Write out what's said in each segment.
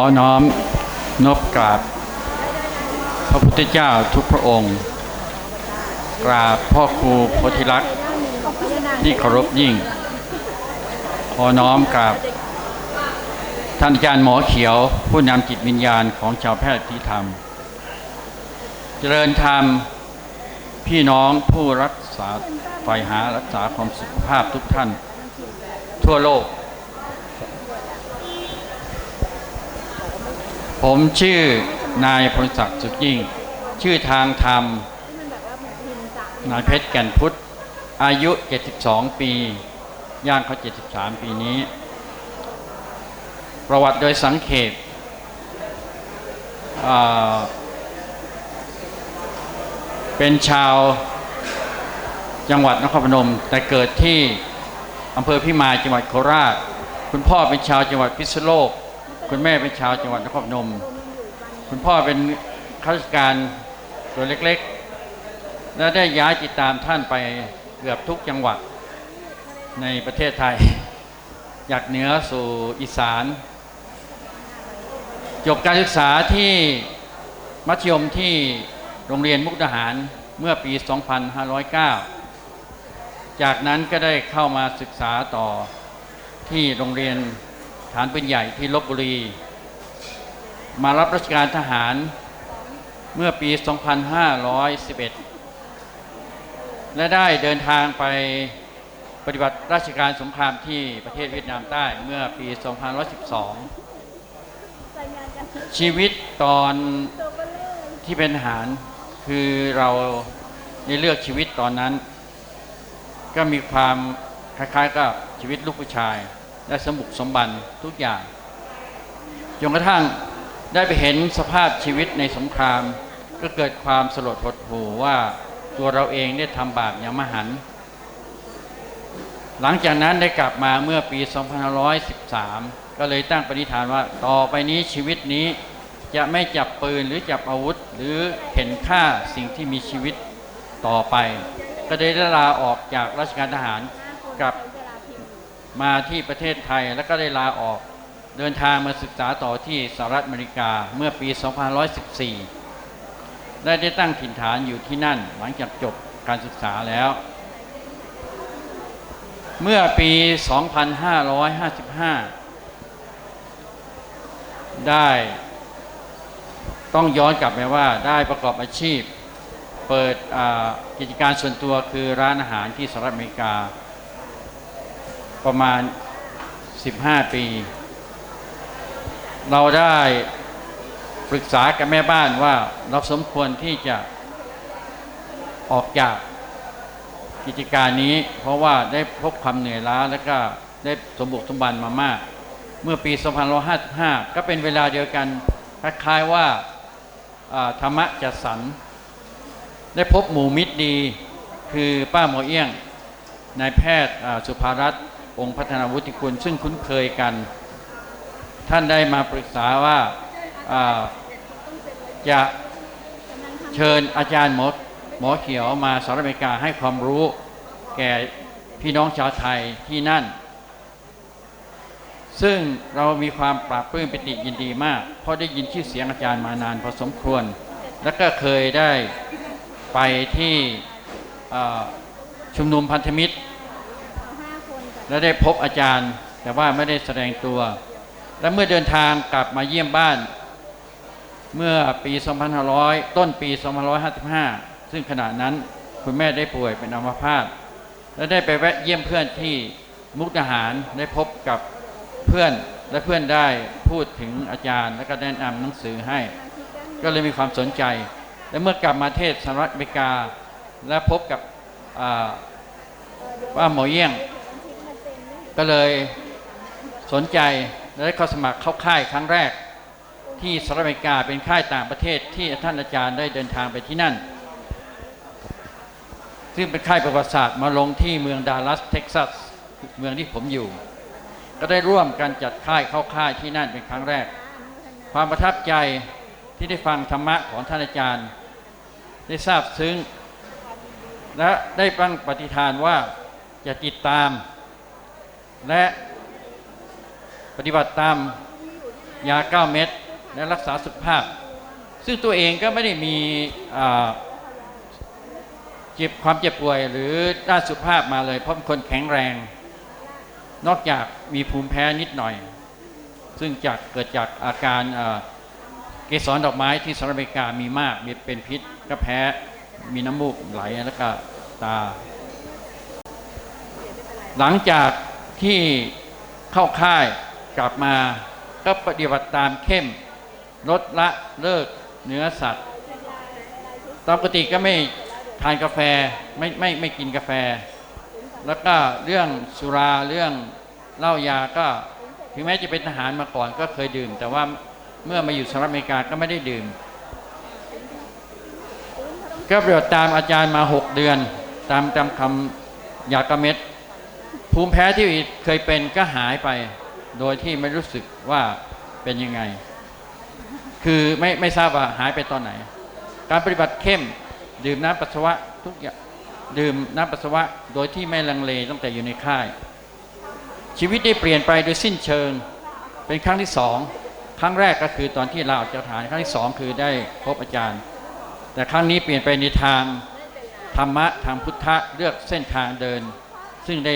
อน้อมนบกราบ พระพุทธเจ้าทุกพระองค์ กราบพ่อครูโพธิลักษณ์ที่เคารพยิ่ง ขอน้อมกราบ ท่านอาจารย์หมอเขียว ผู้นำจิตวิญญาณของชาวแพทย์ที่ธรรม เจริญธรรม พี่น้องผู้รักษาฝ่หารักษาความสุขภาพทุกท่าน ทั่วโลก ผมชื่อนายพลศักดิ์สุขยิ่ง ชื่อทางธรรม นายเพชรแก่นพุทธ อายุ 72 ปี ย่างเขา 73 ปีนี้ ประวัติโดยสังเขปเป็นชาวจังหวัดนครพนม แต่เกิดที่อำเภอพิมายจังหวัดโคราช คุณพ่อเป็นชาวจังหวัดพิษณุโลก คุณแม่เป็นชาวจังหวัดนครพนม คุณพ่อเป็นข้าราชการตัวเล็กๆ และได้ย้ายติดตามท่านไปเกือบทุกจังหวัดในประเทศไทย จากเหนือสู่อีสาน จบการศึกษาที่มัธยมที่โรงเรียนมุกดาหารเมื่อปี 2509 จากนั้นก็ได้เข้ามาศึกษาต่อที่โรงเรียน ฐานปืนใหญ่ที่ลบบุรี มารับราชการทหารเมื่อปี 2511 และได้เดินทางไปปฏิบัติราชการสงครามที่ประเทศเวียดนามใต้เมื่อปี 2512 ชีวิตตอนที่เป็นทหารคือเราได้เลือกชีวิตตอนนั้น ก็มีความคล้ายๆกับชีวิตลูกผู้ชาย ได้สมบุกสมบันทุกอย่างจนกระทั่งได้ไปเห็นสภาพชีวิตในสงคราม ก็เกิดความสลดหดหู่ว่าตัวเราเองได้ทำบาปอย่างมหัน หลังจากนั้นได้กลับมาเมื่อปี 2513 ก็เลยตั้งปณิธานว่าต่อไปนี้ชีวิตนี้จะไม่จับปืนหรือจับอาวุธ หรือเห็นค่าสิ่งที่มีชีวิตต่อไป ก็ได้ลาออกจากราชการทหารกลับ มาที่ประเทศไทยแล้วก็ได้ลาออก เดินทางมาศึกษาต่อที่สหรัฐอเมริกาเมื่อปี 2514 ได้ได้ตั้งถิ่นฐานอยู่ที่นั่นหลังจากจบการศึกษาแล้ว เมื่อปี 2555 ได้ต้องย้อนกลับไปว่าได้ประกอบอาชีพ เปิดกิจการส่วนตัวคือร้านอาหารที่สหรัฐอเมริกา ประมาณ 15 ปี เราได้ปรึกษากับแม่บ้านว่าเราสมควรที่จะออกจากกิจการนี้ เพราะว่าได้พบความเหนื่อยล้าและก็ได้สมบุกสมบันมามาก เมื่อปี2555 ก็เป็นเวลาเดียวกันคล้ายๆว่าธรรมะจัดสรรได้พบหมู่มิตรดี คือป้าหมอเอี้ยงนายแพทย์สุภารัตน์ องค์พัฒนาวุฒิคุณซึ่งคุ้นเคยกัน ท่านได้มาปรึกษาว่าจะเชิญอาจารย์หมอหมอเขียวมาสหรัฐอเมริกาให้ความรู้แก่พี่น้องชาวไทยที่นั่น ซึ่งเรามีความปราบปลื้มปิติยินดีมาก เพราะได้ยินชื่อเสียงอาจารย์มานานพอสมควร แล้วก็เคยได้ไปที่ชุมนุมพันธมิตร และได้พบอาจารย์ แต่ว่าไม่ได้แสดงตัว และเมื่อเดินทางกลับมาเยี่ยมบ้าน เมื่อปี 2500 ต้นปี 2555 ซึ่งขณะนั้นคุณแม่ได้ป่วยเป็นอัมพาตและได้ไปแวะเยี่ยมเพื่อนที่มุกดาหารได้พบกับเพื่อนและเพื่อนได้พูดถึงอาจารย์ และก็แนะนำหนังสือให้ ก็เลยมีความสนใจ และเมื่อกลับมาเทศสหรัฐอเมริกา และพบกับว่าหมอเยี่ยง ก็เลยสนใจและได้เข้าสมัครเข้าค่ายครั้งแรก ที่สหรัฐอเมริกาเป็นค่ายต่างประเทศที่ท่านอาจารย์ได้เดินทางไปที่นั่น ซึ่งเป็นค่ายประวัติศาสตร์มาลงที่เมืองดัลลัสเท็กซัสเมืองที่ผมอยู่ ก็ได้ร่วมกันจัดค่ายเข้าค่ายที่นั่นเป็นครั้งแรก ความประทับใจที่ได้ฟังธรรมะของท่านอาจารย์ ได้ทราบซึ้ง และได้ตั้งปฏิฐานว่าจะติดตาม และปฏิบัติตามยา 9 เม็ดและรักษาสุขภาพ ซึ่งตัวเองก็ไม่ได้มีเจ็บความเจ็บป่วยหรือด้านสุขภาพมาเลย เพราะเป็นคนแข็งแรง นอกจากมีภูมิแพ้นิดหน่อย ซึ่งจากเกิดจากอาการเอ่อเกสรดอกไม้ที่สหรัฐอเมริกามีมากมีเป็นพิษก็แพ้มีน้ำมูกไหลแล้วก็ตา หลังจาก ที่เข้าค่ายกลับมาก็ปฏิบัติตามเข้มลดละเลิกเนื้อสัตว์ ตามปกติก็ไม่ทานกาแฟไม่ไม่ไม่กินกาแฟ แล้วก็เรื่องสุราเรื่องเหล้ายาก็ถึงแม้จะเป็นทหารมาก่อนก็เคยดื่ม แต่ว่าเมื่อมาอยู่สหรัฐอเมริกาก็ไม่ได้ดื่ม ก็ปฏิบัติตามอาจารย์มา 6 เดือน ตามตามคำยากระเม็ด ภูมิแพ้ที่เคยเป็นก็หายไป โดยที่ไม่รู้สึกว่าเป็นยังไง คือไม่ไม่ทราบว่าหายไปตอนไหน การปฏิบัติเข้มดื่มน้ำปัสสาวะทุกอย่างดื่มน้ำปัสสาวะโดยที่ไม่ลังเลตั้งแต่อยู่ในค่าย ชีวิตได้เปลี่ยนไปโดยสิ้นเชิงเป็นครั้งที่สองครั้งแรกก็คือตอนที่ลาออกจากทหารครั้งที่สองคือได้พบอาจารย์ แต่ครั้งนี้เปลี่ยนไปในทางธรรมะทางพุทธะเลือกเส้นทางเดิน ซึ่งได้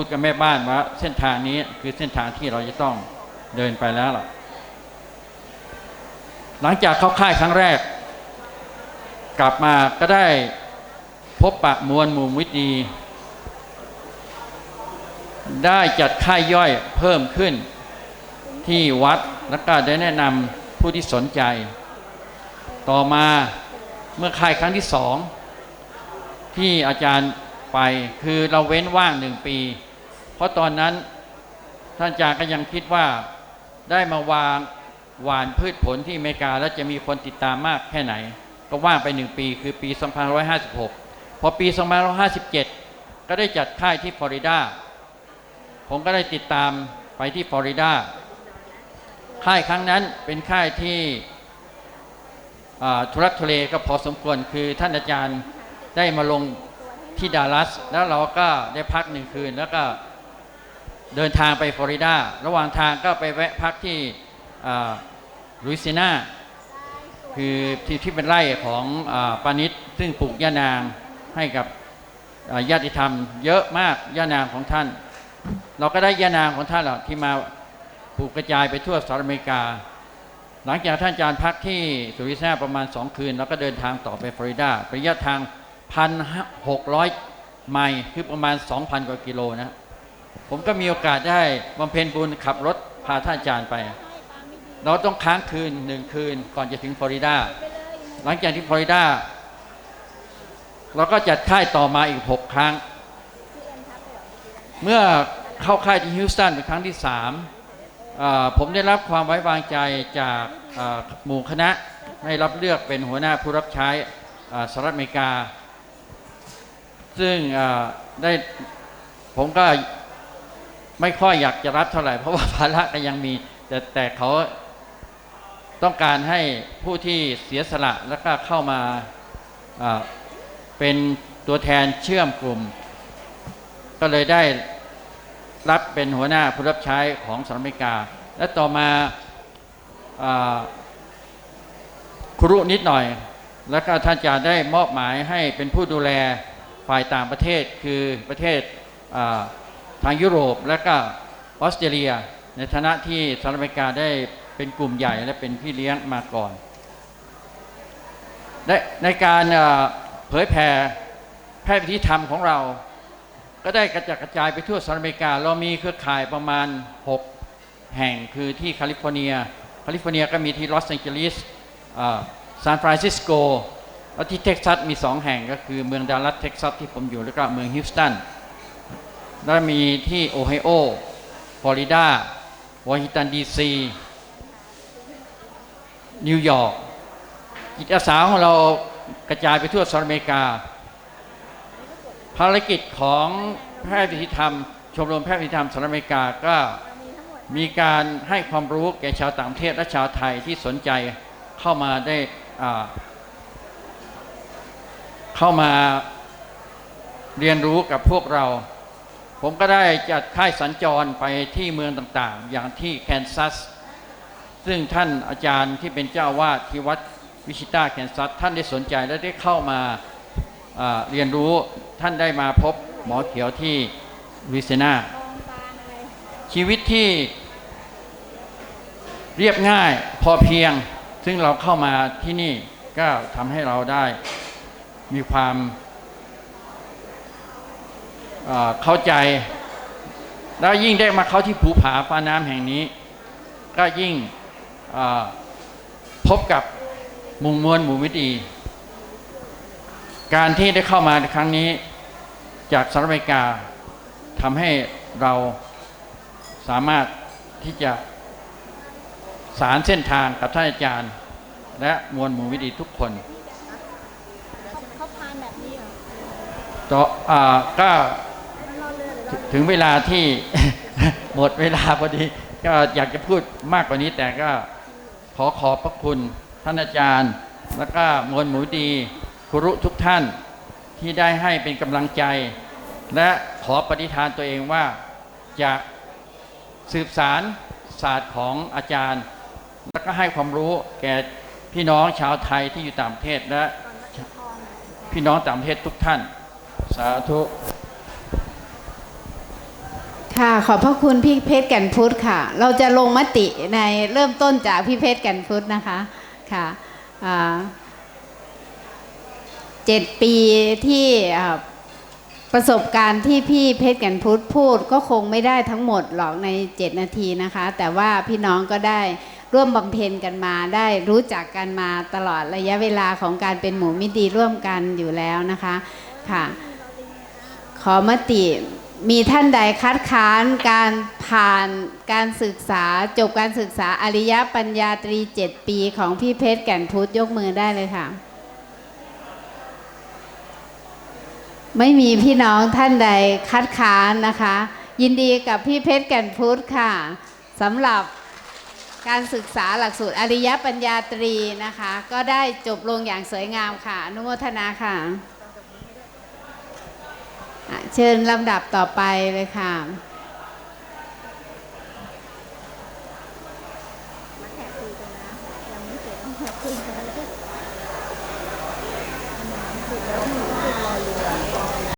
พูดกับแม่บ้านว่า เส้นทางนี้คือเส้นทางที่เราจะต้องเดินไปแล้วล่ะ หลังจากเข้าค่ายครั้งแรก กลับมาก็ได้พบปะมวลหมู่มิตีได้จัดค่ายย่อยเพิ่มขึ้นที่วัดแล้วก็ได้แนะนำผู้ที่สนใจ ต่อมาเมื่อค่ายครั้งที่สองที่อาจารย์ไปคือเราเว้นว่างหนึ่งปี เพราะตอนนั้นท่านอาจารย์ก็ยังคิดว่าได้มาวางหวานพืชผลที่อเมริกา แล้วจะมีคนติดตามมากแค่ไหน ก็ว่างไปหนึ่งปีคือปี 2556 พอปี 2557 ก็ได้จัดค่ายที่ฟลอริดา ผมก็ได้ติดตามไปที่ฟลอริดา ค่ายครั้งนั้นเป็นค่ายที่ทุรักทุเลก็พอสมควรคือท่านอาจารย์ได้มาลงที่ดัลลัส แล้วเราก็ได้พักหนึ่งคืนแล้วก็ เดินทางไปฟลอริดา ระหว่างทางก็ไปแวะพักที่ลุยซินาคือที่ที่เป็นไร่ของอปานิชซึ่งปลูกย่านางให้กับญาติธรรม เยอะมากย่านางของท่าน เราก็ได้ย่านางของท่านเหล่าที่มาปลูกกระจายไปทั่วสหรัฐอเมริกา หลังจากท่านอาจารย์พักที่สุริซาประมาณ 2 คืน แล้วก็เดินทางต่อไปฟลอริดาระยะทาง 1,600 ไมล์คือประมาณ 2,000 กว่ากิโลนะ ผมก็มีโอกาสได้บำเพ็ญบุญขับรถพาท่านอาจารย์ไป เราต้องค้างคืนหนึ่งคืนก่อนจะถึงฟลอริดา หลังจากที่ฟลอริดา เราก็จัดค่ายต่อมาอีก6ครั้ง เมื่อเข้าค่ายที่ฮิวสตันเป็นครั้งที่สามผมได้รับความไว้วางใจจากหมู่คณะให้รับเลือกเป็นหัวหน้าผู้รับใช้สหรัฐอเมริกา ซึ่งได้ผมก็ ไม่ค่อยอยากจะรับเท่าไหร่ เพราะว่าภาระก็ยังมี แต่แต่เขาต้องการให้ผู้ที่เสียสละแล้วก็เข้ามาเป็นตัวแทนเชื่อมกลุ่ม ก็เลยได้รับเป็นหัวหน้าผู้รับใช้ของสหรัฐอเมริกา และต่อมาอครุนิดหน่อย แล้วก็ท่านอาจารย์ได้มอบหมายให้เป็นผู้ดูแลฝ่ายต่างประเทศคือประเทศ ทางยุโรปและก็ออสเตรเลีย ในฐานะที่สหรัฐอเมริกาได้เป็นกลุ่มใหญ่และเป็นพี่เลี้ยงมาก่อนในในการเผยแผ่แพทย์วิธีธรรมของเรา ก็ได้กระจัดกระจายไปทั่วสหรัฐอเมริกา เรามีเครือข่ายประมาณ 6 แห่งคือที่แคลิฟอร์เนียแคลิฟอร์เนียก็มีที่ลอสแองเจลิสซานฟรานซิสโกแล้วที่เท็กซัสมี 2 แห่งก็คือเมืองดัลลัสเท็กซัสที่ผมอยู่แล้วก็เมืองฮิวสตัน แล้วมีที่โอไฮโอฟลอริดาวอชิงตันดีซี นิวยอร์กจิตอาสาของเรากระจายไปทั่วสหรัฐอเมริกา ภารกิจของแพทย์วิธีธรรม ชมรมแพทย์วิธีธรรมสหรัฐอเมริกาก็มีการให้ความรู้แก่ชาวต่างประเทศและชาวไทยที่สนใจเข้ามาได้เข้ามาเรียนรู้กับพวกเรา ผมก็ได้จัดค่ายสัญจรไปที่เมืองต่างๆ อย่างที่แคนซัส ซึ่งท่านอาจารย์ที่เป็นเจ้าวาดที่วัดวิชิตาแคนซัส ท่านได้สนใจและได้เข้ามาเรียนรู้ท่านได้มาพบหมอเขียวที่ลุยเซนาชีวิตที่เรียบง่ายพอเพียง ซึ่งเราเข้ามาที่นี่ก็ทำให้เราได้มีความ เอ่อเข้าใจ แล้วยิ่งได้มาเข้าที่ภูผาฟ้าน้ำแห่งนี้ ก็ยิ่งเอ่อพบกับหมุงมวลหมู่วิตีการที่ได้เข้ามาในครั้งนี้ จากสหรัฐอเมริกาทำให้เราสามารถที่จะสารเส้นทางกับท่านอาจารย์ และมวลหมู่วิตีทุกคนเขาพานแบบนี้เหรอต่ออ่าก็ ถึงเวลาที่หมดเวลาพอดี ก็อยากจะพูดมากกว่านี้ แต่ก็ขอขอบพระคุณท่านอาจารย์ แล้วก็มวลหมูดีครุทุกท่านที่ได้ให้เป็นกำลังใจ และขอปฏิฐานตัวเองว่าจะสืบสารศาสตร์ของอาจารย์ แล้วก็ให้ความรู้แก่พี่น้องชาวไทยที่อยู่ต่างประเทศและพี่น้องต่างประเทศทุกท่าน สาธุ ค่ะ ขอบพระคุณพี่เพชรแก่นพุทธค่ะ เราจะลงมติในเริ่มต้นจากพี่เพชรแก่นพุทธนะคะค่ะเจ็ดปีที่ประสบการณ์ที่พี่เพชรแก่นพุทธพูดก็คงไม่ได้ทั้งหมดหรอกในเจ็ดนาทีนะคะ แต่ว่าพี่น้องก็ได้ร่วมบำเพ็ญกันมาได้รู้จักกันมาตลอดระยะเวลาของการเป็นหมู่มิตรีร่วมกันอยู่แล้วนะคะค่ะ ขอมติ มีท่านใดคัดค้านการผ่านการศึกษาจบการศึกษาอริยปัญญาตรี7ปีของพี่เพชรแก่นพุทธยกมือได้เลยค่ะ ไม่มีพี่น้องท่านใดคัดค้านนะคะ ยินดีกับพี่เพชรแก่นพุทธค่ะสำหรับการศึกษาหลักสูตรอริยปัญญาตรีนะคะ ก็ได้จบลงอย่างสวยงามค่ะ อนุโมทนาค่ะ เชิญลำดับต่อไปเลยค่ะ